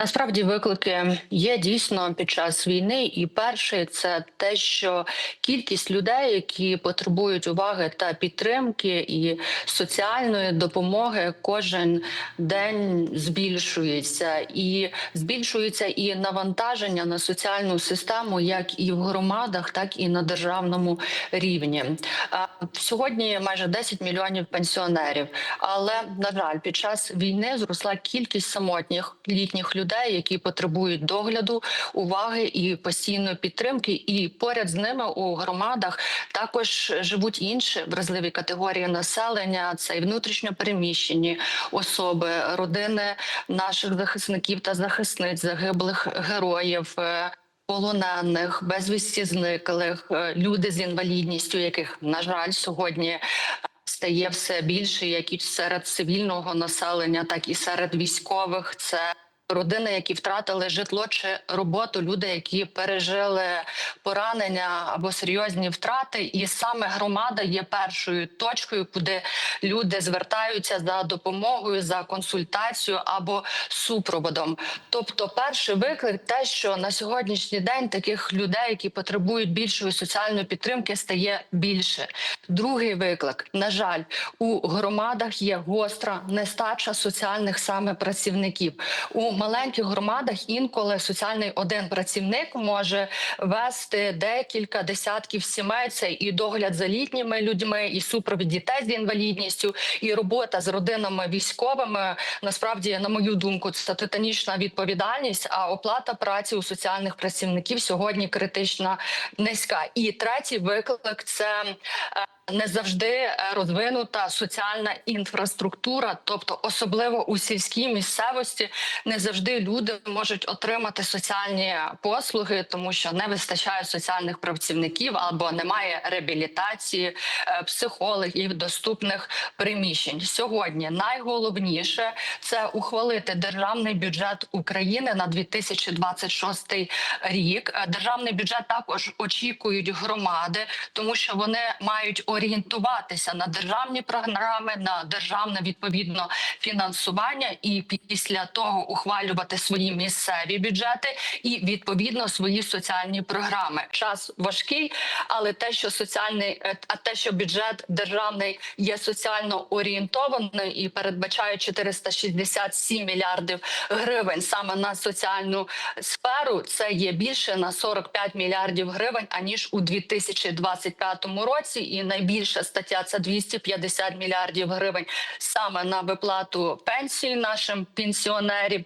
Насправді виклики є дійсно під час війни, і перший це те, що кількість людей, які потребують уваги та підтримки і соціальної допомоги, кожен день збільшується, і збільшується і навантаження на соціальну систему, як і в громадах, так і на державному рівні. Сьогодні майже 10 мільйонів пенсіонерів, але на жаль, під час війни зросла кількість самотніх літніх людей людей, які потребують догляду, уваги і постійної підтримки. І поряд з ними у громадах також живуть інші вразливі категорії населення. Це і внутрішньо переміщені особи, родини наших захисників та захисниць, загиблих героїв. е, Полонених, безвісті зниклих, е, люди з інвалідністю, яких на жаль сьогодні е, стає все більше, як і серед цивільного населення, так і серед військових. Це Родини, які втратили житло чи роботу, люди, які пережили поранення або серйозні втрати, і саме громада є першою точкою, куди люди звертаються за допомогою, за консультацією або супроводом. Тобто, перший виклик, те, що на сьогоднішній день таких людей, які потребують більшої соціальної підтримки, стає більше. Другий виклик, на жаль, у громадах є гостра нестача соціальних саме працівників у маленьких громадах інколи соціальний один працівник може вести декілька десятків сімей. Це і догляд за літніми людьми, і супровід дітей з інвалідністю, і робота з родинами військовими. Насправді, на мою думку, це титанічна відповідальність. А оплата праці у соціальних працівників сьогодні критично низька. І третій виклик це. Е, Не завжди розвинута соціальна інфраструктура, тобто особливо у сільській місцевості, не завжди люди можуть отримати соціальні послуги, тому що не вистачає соціальних працівників або немає реабілітації е, психологів, доступних приміщень. Сьогодні найголовніше це ухвалити державний бюджет України на 2026 рік. Е, Державний бюджет також очікують громади, тому що вони мають орієнтуватися на державні програми, на державне відповідно фінансування, і після того ухвалювати свої місцеві бюджети і відповідно свої соціальні програми. Час важкий, але те, що соціальний, е, а те, що бюджет державний є соціально орієнтований і передбачає 467 мільярдів гривень саме на соціальну сферу, це є більше на 45 мільярдів гривень аніж у 2025 році. І найбільша стаття це 250 мільярдів гривень саме на виплату пенсії нашим пенсіонерів.